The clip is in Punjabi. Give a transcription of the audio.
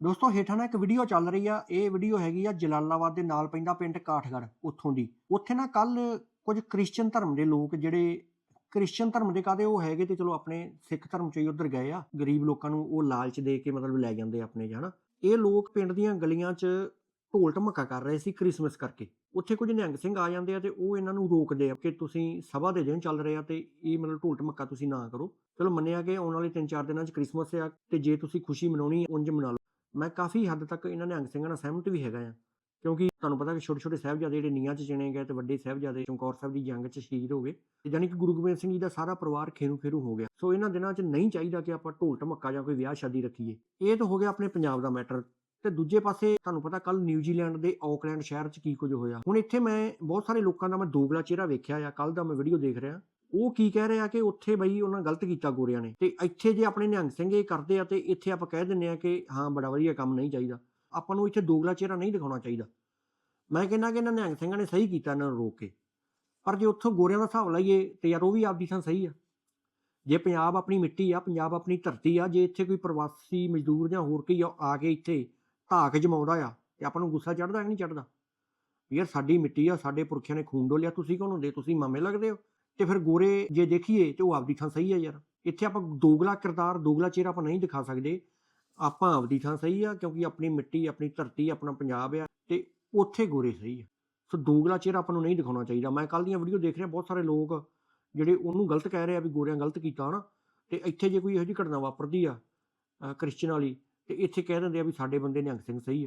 ਦੋਸਤੋ, ਹੇਠਾਂ ਨਾ ਇੱਕ ਵੀਡੀਓ ਚੱਲ ਰਹੀ ਆ। ਇਹ ਵੀਡੀਓ ਹੈਗੀ ਆ ਜਲਾਲਾਬਾਦ ਦੇ ਨਾਲ ਪੈਂਦਾ ਪਿੰਡ ਕਾਠਗੜ੍ਹ, ਉੱਥੋਂ ਦੀ। ਉੱਥੇ ਨਾ ਕੱਲ ਕੁਝ ਕ੍ਰਿਸਚੀਅਨ ਧਰਮ ਦੇ ਲੋਕ ਜਿਹੜੇ ਕ੍ਰਿਸਚੀਅਨ ਧਰਮ ਦੇ ਕਾਦੇ ਉਹ ਹੈਗੇ ਤੇ ਚਲੋ ਆਪਣੇ ਸਿੱਖ ਧਰਮ ਚੋਂ ਹੀ ਉਧਰ ਗਏ ਆ। ਗਰੀਬ ਲੋਕਾਂ ਨੂੰ ਉਹ ਲਾਲਚ ਦੇ ਕੇ ਮਤਲਬ ਲੈ ਜਾਂਦੇ ਆ ਆਪਣੇ 'ਚ ਹਨਾ ਇਹ ਲੋਕ ਪਿੰਡ ਦੀਆਂ ਗਲੀਆਂ 'ਚ ਢੋਲ ਢਮੱਕਾ ਕਰ ਰਹੇ ਸੀ ਕ੍ਰਿਸਮਸ ਕਰਕੇ। ਉੱਥੇ ਕੁਝ ਨਿਹੰਗ ਸਿੰਘ ਆ ਜਾਂਦੇ ਆ ਤੇ ਉਹ ਇਹਨਾਂ ਨੂੰ ਰੋਕਦੇ ਆ ਕਿ ਤੁਸੀਂ ਸਭਾ ਦੇ ਦਿਨ ਚੱਲ ਰਹੇ ਆ ਤੇ ਇਹ ਮਤਲਬ ਢੋਲ ਢਮੱਕਾ ਤੁਸੀਂ ਨਾ ਕਰੋ। ਚਲੋ ਮੰਨਿਆ ਕਿ ਆਉਣ ਵਾਲੇ 3-4 ਦਿਨਾਂ 'ਚ ਕ੍ਰਿਸਮਸ ਆ ਤੇ ਜੇ ਤੁਸੀਂ ਖੁਸ਼ੀ ਮਨਾਉਣੀ ਉਂਝ ਮਨਾ ਲਓ। ਮੈਂ ਕਾਫੀ ਹੱਦ ਤੱਕ ਇਹਨਾਂ ਨੇ ਅੰਗ ਸਿੰਘਾਂ ਨਾਲ ਸਹਿਮਤ ਵੀ ਹੈਗਾ ਆ ਕਿਉਂਕਿ ਤੁਹਾਨੂੰ ਪਤਾ ਕਿ ਛੋਟੇ ਛੋਟੇ ਸਾਹਿਬਜ਼ਾਦੇ ਜਿਹੜੇ ਨੀਹਾਂ 'ਚ ਚਿਣੇ ਗਏ ਤੇ ਵੱਡੇ ਸਾਹਿਬਜ਼ਾਦੇ ਚਮਕੌਰ ਸਾਹਿਬ ਦੀ ਜੰਗ 'ਚ ਸ਼ਹੀਦ ਹੋ ਗਏ ਤੇ ਜਾਨੀ ਕਿ ਗੁਰੂ ਗੋਬਿੰਦ ਸਿੰਘ ਜੀ ਦਾ ਸਾਰਾ ਪਰਿਵਾਰ ਖੇਰੂ ਖੇਰੂ ਹੋ ਗਿਆ। ਸੋ ਇਹਨਾਂ ਦਿਨਾਂ 'ਚ ਨਹੀਂ ਚਾਹੀਦਾ ਕਿ ਆਪਾਂ ਢੋਲ ਢਮੱਕਾ ਜਾਂ ਕੋਈ ਵਿਆਹ ਸ਼ਾਦੀ ਰੱਖੀਏ। ਇਹ ਤਾਂ ਹੋ ਗਿਆ ਆਪਣੇ ਪੰਜਾਬ ਦਾ ਮੈਟਰ। ਤੇ ਦੂਜੇ ਪਾਸੇ ਤੁਹਾਨੂੰ ਪਤਾ ਕੱਲ ਨਿਊਜ਼ੀਲੈਂਡ ਦੇ ਆਕਲੈਂਡ ਸ਼ਹਿਰ 'ਚ ਕੀ ਕੁਝ ਹੋਇਆ। ਹੁਣ ਇੱਥੇ ਮੈਂ ਬਹੁਤ ਸਾਰੇ ਲੋਕਾਂ ਦਾ ਮੈਂ ਦੋਗਲਾ ਚਿਹਰਾ ਵੇਖਿਆ ਆ। ਕੱਲ ਦਾ ਮੈਂ ਵੀਡੀਓ ਦੇਖ ਰਿਹਾ। ਉਹ ਕੀ ਕਹਿ ਰਿਹਾ ਕਿ ਉੱਥੇ ਬਈ ਉਹਨਾਂ ਗਲਤ ਕੀਤਾ ਗੋਰਿਆਂ ਨੇ। ਤੇ ਇੱਥੇ ਜੇ ਆਪਣੇ ਨਿਹੰਗ ਸਿੰਘ ਇਹ ਕਰਦੇ ਆ ਤੇ ਇੱਥੇ ਆਪਾਂ ਕਹਿ ਦਿੰਨੇ ਆ ਕਿ ਹਾਂ, ਬੜਾ ਵਧੀਆ ਕੰਮ ਨਹੀਂ ਚਾਹੀਦਾ। ਆਪਾਂ ਨੂੰ ਇੱਥੇ ਦੋਗਲਾ ਚਿਹਰਾ ਨਹੀਂ ਦਿਖਾਉਣਾ ਚਾਹੀਦਾ। ਮੈਂ ਕਹਿੰਦਾ ਕਿ ਇਹਨਾਂ ਨਿਹੰਗ ਸਿੰਘਾਂ ਨੇ ਸਹੀ ਕੀਤਾ ਇਹਨਾਂ ਨੂੰ ਰੋਕ ਕੇ। ਪਰ ਜੇ ਉੱਥੋਂ ਗੋਰਿਆਂ ਦਾ ਹਿਸਾਬ ਲਾਈਏ ਤੇ ਯਾਰ ਉਹ ਵੀ ਆਪਦੀ ਥਾਂ ਸਹੀ ਆ। ਜੇ ਪੰਜਾਬ ਆਪਣੀ ਮਿੱਟੀ ਆ, ਪੰਜਾਬ ਆਪਣੀ ਧਰਤੀ ਆ, ਜੇ ਇੱਥੇ ਕੋਈ ਪ੍ਰਵਾਸੀ ਮਜ਼ਦੂਰ ਜਾਂ ਹੋਰ ਕੋਈ ਆ ਆ ਕੇ ਇੱਥੇ ਧਾਕ ਜਮਾਉਂਦਾ ਆ ਤੇ ਆਪਾਂ ਨੂੰ ਗੁੱਸਾ ਚੜਦਾ ਕਿ ਨਹੀਂ ਚੜਦਾ ਯਾਰ ਸਾਡੀ ਮਿੱਟੀ ਆ, ਸਾਡੇ ਪੁਰਖਿਆਂ ਨੇ ਖੂਨ ਡੋਲਿਆ, ਤੁਸੀਂ ਕੌਣ ਹੁੰਦੇ? ਤੁਸੀਂ ਮਾਮੇ ਲੱਗਦੇ ਹੋ। ਤੇ ਫਿਰ ਗੋਰੇ ਜੇ ਦੇਖੀਏ ਤੇ ਉਹ ਆਪਦੀ ਥਾਂ ਸਹੀ ਆ ਯਾਰ। ਇੱਥੇ ਆਪਾਂ ਦੋਗਲਾ ਕਿਰਦਾਰ, ਦੋਗਲਾ ਚਿਹਰਾ ਆਪਾਂ ਨਹੀਂ ਦਿਖਾ ਸਕਦੇ। ਆਪਾਂ ਆਪਦੀ ਥਾਂ ਸਹੀ ਆ ਕਿਉਂਕਿ ਆਪਣੀ ਮਿੱਟੀ, ਆਪਣੀ ਧਰਤੀ, ਆਪਣਾ ਪੰਜਾਬ ਆ ਤੇ ਉੱਥੇ ਗੋਰੇ ਸਹੀ ਆ। ਸੋ ਦੋਗਲਾ ਚਿਹਰਾ ਆਪਾਂ ਨੂੰ ਨਹੀਂ ਦਿਖਾਉਣਾ ਚਾਹੀਦਾ। ਮੈਂ ਕੱਲ ਦੀਆਂ ਵੀਡੀਓ ਦੇਖ ਰਿਹਾ ਬਹੁਤ ਸਾਰੇ ਲੋਕ ਜਿਹੜੇ ਉਹਨੂੰ ਗਲਤ ਕਹਿ ਰਹੇ ਆ ਵੀ ਗੋਰਿਆਂ ਗਲਤ ਕੀਤਾ ਹਨਾ ਤੇ ਇੱਥੇ ਜੇ ਕੋਈ ਇਹੋ ਜਿਹੀ ਘਟਨਾ ਵਾਪਰਦੀ ਆ ਕ੍ਰਿਸਚਨ ਵਾਲੀ, ਤੇ ਇੱਥੇ ਕਹਿ ਦਿੰਦੇ ਆ ਵੀ ਸਾਡੇ ਬੰਦੇ ਨਿਹੰਗ ਸਿੰਘ ਸਹੀ ਆ।